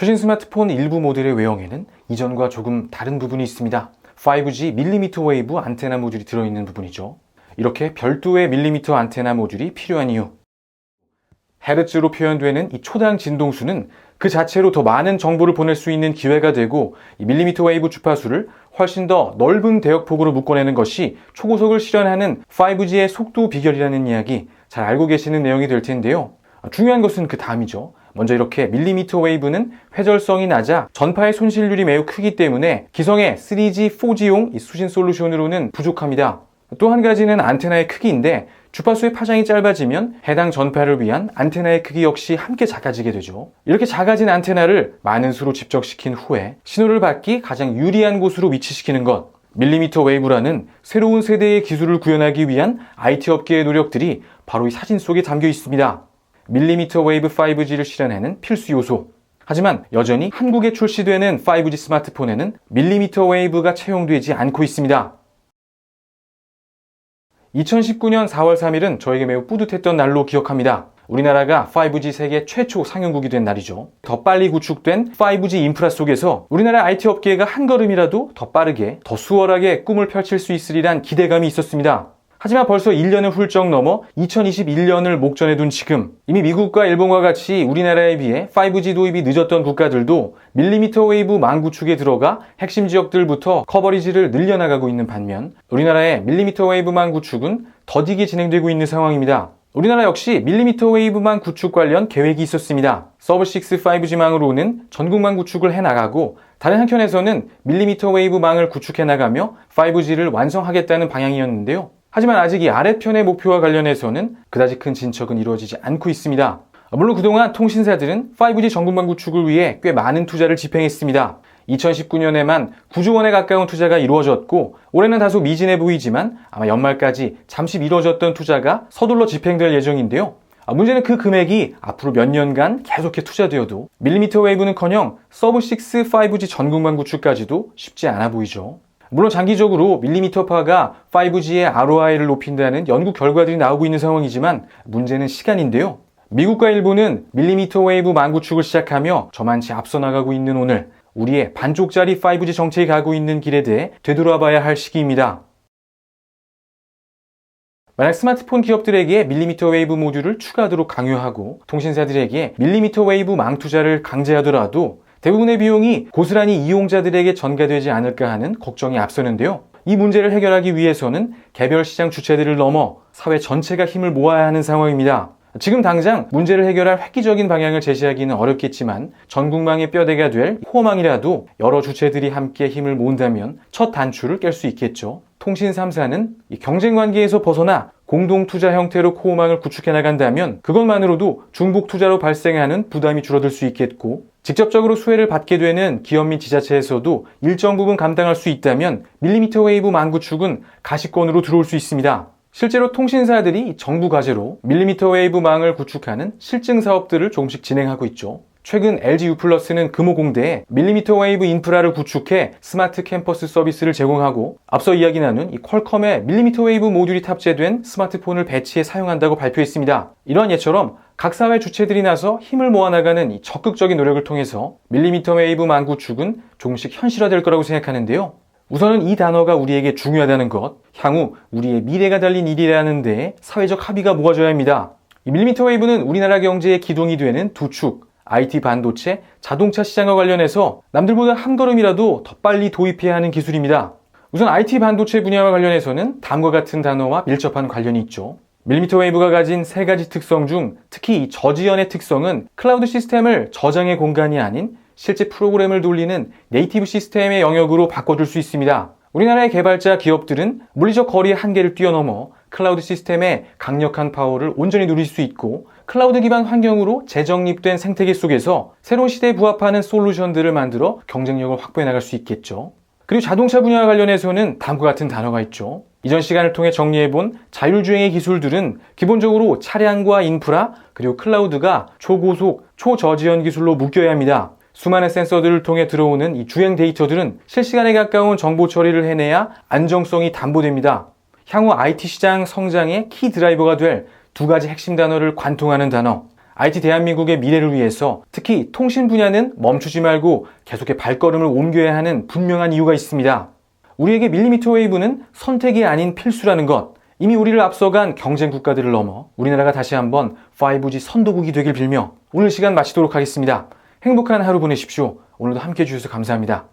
최신 스마트폰 일부 모델의 외형에는 이전과 조금 다른 부분이 있습니다. 5G 밀리미터 웨이브 안테나 모듈이 들어있는 부분이죠. 이렇게 별도의 밀리미터 안테나 모듈이 필요한 이유. 헤르츠로 표현되는 이 초당 진동수는 그 자체로 더 많은 정보를 보낼 수 있는 기회가 되고 이 밀리미터 웨이브 주파수를 훨씬 더 넓은 대역폭으로 묶어내는 것이 초고속을 실현하는 5G의 속도 비결이라는 이야기 잘 알고 계시는 내용이 될 텐데요. 중요한 것은 그 다음이죠. 먼저 이렇게 밀리미터 웨이브는 회절성이 낮아 전파의 손실률이 매우 크기 때문에 기성의 3G, 4G용 수신 솔루션으로는 부족합니다. 또 한 가지는 안테나의 크기인데 주파수의 파장이 짧아지면 해당 전파를 위한 안테나의 크기 역시 함께 작아지게 되죠. 이렇게 작아진 안테나를 많은 수로 집적시킨 후에 신호를 받기 가장 유리한 곳으로 위치시키는 것. 밀리미터 웨이브라는 새로운 세대의 기술을 구현하기 위한 IT 업계의 노력들이 바로 이 사진 속에 담겨 있습니다. 밀리미터 웨이브 5G를 실현하는 필수 요소. 하지만 여전히 한국에 출시되는 5G 스마트폰에는 밀리미터 웨이브가 채용되지 않고 있습니다. 2019년 4월 3일은 저에게 매우 뿌듯했던 날로 기억합니다. 우리나라가 5G 세계 최초 상용국이 된 날이죠. 더 빨리 구축된 5G 인프라 속에서 우리나라 IT 업계가 한 걸음이라도 더 빠르게, 더 수월하게 꿈을 펼칠 수 있으리란 기대감이 있었습니다. 하지만 벌써 1년을 훌쩍 넘어 2021년을 목전에 둔 지금 이미 미국과 일본과 같이 우리나라에 비해 5G 도입이 늦었던 국가들도 밀리미터 웨이브 망 구축에 들어가 핵심 지역들부터 커버리지를 늘려나가고 있는 반면 우리나라의 밀리미터 웨이브망 구축은 더디게 진행되고 있는 상황입니다. 우리나라 역시 밀리미터 웨이브망 구축 관련 계획이 있었습니다. 서브6 5G망으로는 전국망 구축을 해나가고 다른 한편에서는 밀리미터 웨이브망을 구축해 나가며 5G를 완성하겠다는 방향이었는데요. 하지만 아직 이 아래편의 목표와 관련해서는 그다지 큰 진척은 이루어지지 않고 있습니다. 물론 그동안 통신사들은 5G 전국망 구축을 위해 꽤 많은 투자를 집행했습니다. 2019년에만 9조 원에 가까운 투자가 이루어졌고 올해는 다소 미진해 보이지만 아마 연말까지 잠시 미뤄졌던 투자가 서둘러 집행될 예정인데요. 문제는 그 금액이 앞으로 몇 년간 계속해 투자되어도 밀리미터 웨이브는커녕 서브 6 5G 전국망 구축까지도 쉽지 않아 보이죠. 물론 장기적으로 밀리미터파가 5G의 ROI를 높인다는 연구 결과들이 나오고 있는 상황이지만 문제는 시간인데요. 미국과 일본은 밀리미터 웨이브 망구축을 시작하며 저만치 앞서 나가고 있는 오늘 우리의 반쪽짜리 5G 정책이 가고 있는 길에 대해 되돌아봐야 할 시기입니다. 만약 스마트폰 기업들에게 밀리미터 웨이브 모듈을 추가하도록 강요하고 통신사들에게 밀리미터 웨이브 망 투자를 강제하더라도 대부분의 비용이 고스란히 이용자들에게 전가되지 않을까 하는 걱정이 앞서는데요. 이 문제를 해결하기 위해서는 개별 시장 주체들을 넘어 사회 전체가 힘을 모아야 하는 상황입니다. 지금 당장 문제를 해결할 획기적인 방향을 제시하기는 어렵겠지만 전국망의 뼈대가 될 호망이라도 여러 주체들이 함께 힘을 모은다면 첫 단추를 깰 수 있겠죠. 통신 3사는 경쟁 관계에서 벗어나 공동 투자 형태로 코어망을 구축해 나간다면 그것만으로도 중복 투자로 발생하는 부담이 줄어들 수 있겠고 직접적으로 수혜를 받게 되는 기업 및 지자체에서도 일정 부분 감당할 수 있다면 밀리미터 웨이브 망 구축은 가시권으로 들어올 수 있습니다. 실제로 통신사들이 정부 과제로 밀리미터 웨이브 망을 구축하는 실증 사업들을 조금씩 진행하고 있죠. 최근 LG U+는 금호공대에 밀리미터 웨이브 인프라를 구축해 스마트 캠퍼스 서비스를 제공하고 앞서 이야기 나눈 이 퀄컴의 밀리미터 웨이브 모듈이 탑재된 스마트폰을 배치해 사용한다고 발표했습니다. 이러한 예처럼 각 사회 주체들이 나서 힘을 모아나가는 이 적극적인 노력을 통해서 밀리미터 웨이브 만 구축은 조금씩 현실화될 거라고 생각하는데요. 우선은 이 단어가 우리에게 중요하다는 것, 향후 우리의 미래가 달린 일이라는 데 사회적 합의가 모아져야 합니다. 밀리미터 웨이브는 우리나라 경제의 기둥이 되는 두 축, IT 반도체, 자동차 시장과 관련해서 남들보다 한 걸음이라도 더 빨리 도입해야 하는 기술입니다. 우선 IT 반도체 분야와 관련해서는 다음과 같은 단어와 밀접한 관련이 있죠. 밀리미터 웨이브가 가진 세 가지 특성 중 특히 저지연의 특성은 클라우드 시스템을 저장의 공간이 아닌 실제 프로그램을 돌리는 네이티브 시스템의 영역으로 바꿔줄 수 있습니다. 우리나라의 개발자 기업들은 물리적 거리의 한계를 뛰어넘어 클라우드 시스템의 강력한 파워를 온전히 누릴 수 있고 클라우드 기반 환경으로 재정립된 생태계 속에서 새로운 시대에 부합하는 솔루션들을 만들어 경쟁력을 확보해 나갈 수 있겠죠. 그리고 자동차 분야와 관련해서는 다음과 같은 단어가 있죠. 이전 시간을 통해 정리해본 자율주행의 기술들은 기본적으로 차량과 인프라 그리고 클라우드가 초고속, 초저지연 기술로 묶여야 합니다. 수많은 센서들을 통해 들어오는 이 주행 데이터들은 실시간에 가까운 정보 처리를 해내야 안정성이 담보됩니다. 향후 IT 시장 성장의 키 드라이버가 될 두 가지 핵심 단어를 관통하는 단어. IT 대한민국의 미래를 위해서 특히 통신 분야는 멈추지 말고 계속해 발걸음을 옮겨야 하는 분명한 이유가 있습니다. 우리에게 밀리미터 웨이브는 선택이 아닌 필수라는 것. 이미 우리를 앞서간 경쟁 국가들을 넘어 우리나라가 다시 한번 5G 선도국이 되길 빌며 오늘 시간 마치도록 하겠습니다. 행복한 하루 보내십시오. 오늘도 함께 해주셔서 감사합니다.